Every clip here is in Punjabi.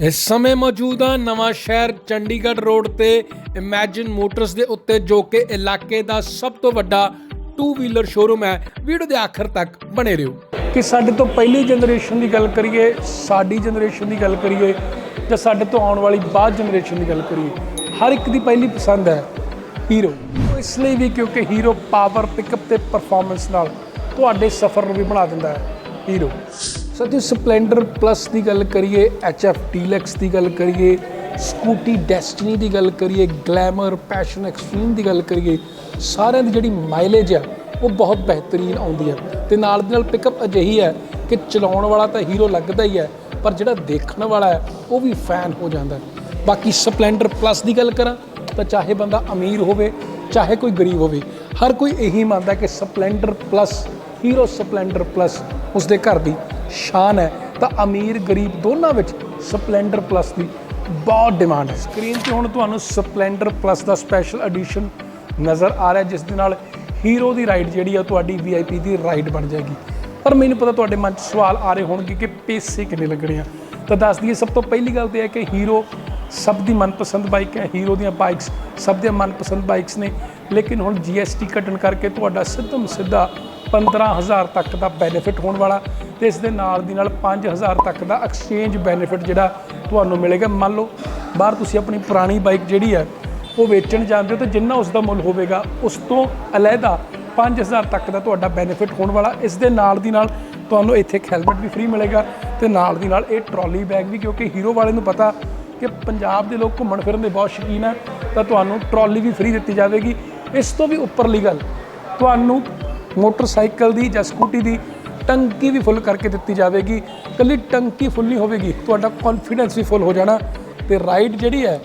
ਇਸ ਸਮੇਂ ਮੌਜੂਦਾ ਹਾਂ ਨਵਾਂ ਸ਼ਹਿਰ ਚੰਡੀਗੜ੍ਹ ਰੋਡ ਤੇ ਇਮੇਜਿਨ ਮੋਟਰਸ ਦੇ ਉੱਤੇ ਜੋ ਕਿ ਇਲਾਕੇ ਦਾ ਸਭ ਤੋਂ ਵੱਡਾ ਟੂ ਵੀਲਰ ਸ਼ੋਰੂਮ ਹੈ, ਵੀਡੀਓ ਦੇ ਆਖਰ ਤੱਕ ਬਣੇ ਰਹੋ। ਕਿ ਸਾਡੇ ਤੋਂ ਪਹਿਲੀ ਜਨਰੇਸ਼ਨ ਦੀ ਗੱਲ ਕਰੀਏ, ਸਾਡੀ ਜਨਰੇਸ਼ਨ ਦੀ ਗੱਲ ਕਰੀਏ, ਜਾਂ ਸਾਡੇ ਤੋਂ ਆਉਣ ਵਾਲੀ ਬਾਅਦ ਜਨਰੇਸ਼ਨ ਦੀ ਗੱਲ ਕਰੀਏ, ਹਰ ਇੱਕ ਦੀ ਪਹਿਲੀ ਪਸੰਦ ਹੈ ਹੀਰੋ ਇਸ ਲਈ ਵੀ ਕਿਉਂਕਿ ਹੀਰੋ ਪਾਵਰ ਪਿਕਅਪ ਤੇ ਪਰਫਾਰਮੈਂਸ ਨਾਲ ਤੁਹਾਡੇ ਸਫ਼ਰ ਨੂੰ ਵੀ ਬਣਾ ਦਿੰਦਾ ਹੈ ਹੀਰੋ ਸਤਿ ਸਪਲੈਂਡਰ ਪਲੱਸ ਦੀ ਗੱਲ ਕਰੀਏ ਐਚਐਫ ਡੀਲੈਕਸ ਦੀ ਗੱਲ ਕਰੀਏ ਸਕੂਟੀ ਡੈਸਟੀਨੀ ਦੀ ਗੱਲ ਕਰੀਏ ਗਲੈਮਰ ਪੈਸ਼ਨ ਐਕਸਟ੍ਰੀਮ ਦੀ ਗੱਲ ਕਰੀਏ, ਸਾਰਿਆਂ ਦੀ ਜਿਹੜੀ ਮਾਈਲੇਜ ਆ, ਉਹ ਬਹੁਤ ਬਿਹਤਰੀਨ ਆਉਂਦੀ ਹੈ ਤੇ ਨਾਲ ਦੀ ਨਾਲ ਪਿਕਅਪ ਅਜਿਹੀ ਹੈ ਕਿ ਚਲਾਉਣ ਵਾਲਾ ਤਾਂ ਹੀਰੋ ਲੱਗਦਾ ਹੀ ਹੈ ਪਰ ਜਿਹੜਾ ਦੇਖਣ ਵਾਲਾ ਹੈ ਉਹ ਵੀ ਫੈਨ ਹੋ ਜਾਂਦਾ। ਬਾਕੀ ਸਪਲੈਂਡਰ ਪਲੱਸ ਦੀ ਗੱਲ ਕਰਾਂ, ਤਾਂ ਚਾਹੇ ਬੰਦਾ ਅਮੀਰ ਹੋਵੇ, ਚਾਹੇ ਕੋਈ ਗਰੀਬ ਹੋਵੇ, ਹਰ ਕੋਈ ਇਹੀ ਮੰਨਦਾ ਕਿ Splendor plus Hero Splendor plus ਉਸਦੇ ਘਰ ਦੀ ਸ਼ਾਨ ਹੈ। ਤਾਂ ਅਮੀਰ, ਗਰੀਬ ਦੋਨਾਂ ਵਿੱਚ ਸਪਲੈਂਡਰ ਪਲੱਸ ਦੀ ਬਹੁਤ ਡਿਮਾਂਡ ਹੈ। ਸਕਰੀਨ ਤੇ ਹੁਣ ਤੁਹਾਨੂੰ ਸਪਲੈਂਡਰ ਪਲੱਸ ਦਾ ਸਪੈਸ਼ਲ ਐਡੀਸ਼ਨ ਨਜ਼ਰ ਆ ਰਿਹਾ, ਜਿਸ ਦੇ ਨਾਲ ਹੀਰੋ ਦੀ ਰਾਈਡ ਜਿਹੜੀ ਆ ਤੁਹਾਡੀ ਵੀਆਈਪੀ ਦੀ ਰਾਈਡ ਬਣ ਜਾਏਗੀ। ਪਰ ਮੈਨੂੰ ਪਤਾ ਤੁਹਾਡੇ ਮਨ 'ਚ ਸਵਾਲ ਆ ਰਹੇ ਹੋਣਗੇ ਕਿ ਪੈਸੇ ਕਿੰਨੇ ਲੱਗਣੇ ਆ। ਤਾਂ ਦੱਸ ਦਈਏ, ਸਭ ਤੋਂ ਪਹਿਲੀ ਗੱਲ ਤੇ ਹੈ ਕਿ ਹੀਰੋ ਸਭ ਦੀ ਮਨਪਸੰਦ ਬਾਈਕ ਹੈ। ਹੀਰੋ ਦੀਆਂ ਬਾਈਕਸ ਸਭ ਦੀਆਂ ਮਨਪਸੰਦ ਬਾਈਕਸ ਨੇ। ਲੇਕਿਨ ਹੁਣ GST ਕੱਟਣ ਕਰਕੇ ਤੁਹਾਡਾ ਸਿੱਧਮ ਸਿੱਧਾ 15000 ਤੱਕ ਦਾ ਬੈਨੀਫਿਟ ਹੋਣ ਵਾਲਾ ਤੇ ਇਸ ਦੇ ਨਾਲ ਦੀ ਨਾਲ 5000 ਤੱਕ ਦਾ ਐਕਸਚੇਂਜ ਬੈਨੀਫਿਟ ਜਿਹੜਾ ਤੁਹਾਨੂੰ ਮਿਲੇਗਾ। ਮੰਨ ਲਓ ਬਾਹਰ ਤੁਸੀਂ ਆਪਣੀ ਪੁਰਾਣੀ ਬਾਈਕ ਜਿਹੜੀ ਹੈ, ਉਹ ਵੇਚਣ ਜਾਂਦੇ ਹੋ ਤਾਂ ਜਿੰਨਾ ਉਸ ਦਾ ਮੁੱਲ ਹੋਵੇਗਾ, ਉਸ ਤੋਂ ਅਲੱਗਾ 5000 ਤੱਕ ਦਾ ਤੁਹਾਡਾ ਬੈਨੀਫਿਟ ਹੋਣ ਵਾਲਾ। ਇਸ ਦੇ ਨਾਲ ਦੀ ਨਾਲ ਤੁਹਾਨੂੰ ਇੱਥੇ ਇੱਕ ਹੈਲਮਟ ਵੀ ਫ੍ਰੀ ਮਿਲੇਗਾ ਤੇ ਨਾਲ ਦੀ ਨਾਲ ਇਹ ਟਰਾਲੀ ਬੈਗ ਵੀ, ਕਿਉਂਕਿ ਹੀਰੋ ਵਾਲੇ ਨੂੰ ਪਤਾ ਕਿ ਪੰਜਾਬ ਦੇ ਲੋਕ ਘੁੰਮਣ ਫਿਰਨ ਦੇ ਬਹੁਤ ਸ਼ੌਕੀਨ ਆ, ਤਾਂ ਤੁਹਾਨੂੰ ਟਰਾਲੀ ਵੀ ਫ੍ਰੀ ਦਿੱਤੀ ਜਾਵੇਗੀ। ਇਸ ਤੋਂ ਵੀ ਉੱਪਰਲੀ ਗੱਲ, ਤੁਹਾਨੂੰ ਮੋਟਰਸਾਈਕਲ ਦੀ ਜਾਂ ਸਕੂਟੀ ਦੀ ਟੰਕੀ ਵੀ ਫੁੱਲ ਕਰਕੇ ਦਿੱਤੀ ਜਾਵੇਗੀ। ਇਕੱਲੀ ਟੰਕੀ ਫੁੱਲ ਨਹੀਂ ਹੋਵੇਗੀ ਤੁਹਾਡਾ ਕੌਨਫੀਡੈਂਸ ਵੀ ਫੁੱਲ ਹੋ ਜਾਣਾ ਤੇ ਰਾਈਡ ਜਿਹੜੀ ਹੈ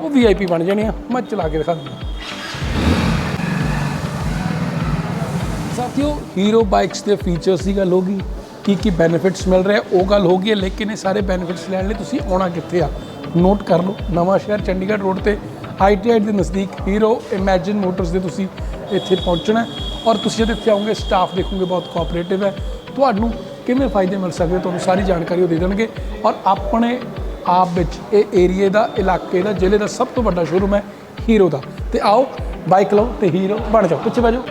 ਉਹ ਵੀਆਈਪੀ ਬਣ ਜਾਣੀ ਆ। ਮੈਂ ਚਲਾ ਕੇ ਦਿਖਾ ਦਿੰਦਾ। ਸਾਥੀਓ ਹੀਰੋ ਬਾਈਕਸ ਦੇ ਫੀਚਰਸ ਦੀ ਗੱਲ ਹੋਗੀ ਕੀ ਕੀ ਬੈਨੀਫਿਟਸ ਮਿਲ ਰਹੇ ਉਹ ਗੱਲ ਹੋ ਗਈ ਹੈ, ਲੇਕਿਨ ਇਹ ਸਾਰੇ ਬੈਨੀਫਿਟਸ ਲੈਣ ਲਈ ਤੁਸੀਂ ਆਉਣਾ ਕਿੱਥੇ ਆ? ਨੋਟ ਕਰ ਲਓ ਨਵਾਂ ਸ਼ਹਿਰ ਚੰਡੀਗੜ੍ਹ ਰੋਡ ਤੇ ਆਈਟੀਆਈ ਦੇ ਨਜ਼ਦੀਕ ਹੀਰੋ ਇਮੇਜਿਨ ਮੋਟਰਸ ਦੇ ਤੁਸੀਂ ਇੱਥੇ ਪਹੁੰਚਣਾ ਔਰ ਤੁਸੀਂ ਜਦ ਇੱਥੇ ਆਓਗੇ ਸਟਾਫ ਦੇਖੋਗੇ ਬਹੁਤ ਕੋਆਪਰੇਟਿਵ ਹੈ। ਤੁਹਾਨੂੰ ਕਿਵੇਂ ਫਾਇਦੇ ਮਿਲ ਸਕਦੇ? ਤੁਹਾਨੂੰ ਸਾਰੀ ਜਾਣਕਾਰੀ ਉਹ ਦੇ ਦੇਣਗੇ। ਔਰ ਆਪਣੇ ਆਪ ਵਿੱਚ ਇਹ ਏਰੀਏ ਦਾ, ਇਲਾਕੇ ਦਾ, ਜ਼ਿਲ੍ਹੇ ਦਾ ਸਭ ਤੋਂ ਵੱਡਾ ਸ਼ੋਰੂਮ ਹੈ ਹੀਰੋ ਦਾ। ਤੇ ਆਓ ਬਾਈਕ ਲਓ ਤੇ ਹੀਰੋ ਬਣ ਜਾਓ। ਪਿੱਛੇ ਬਹਿ ਜਾਓ।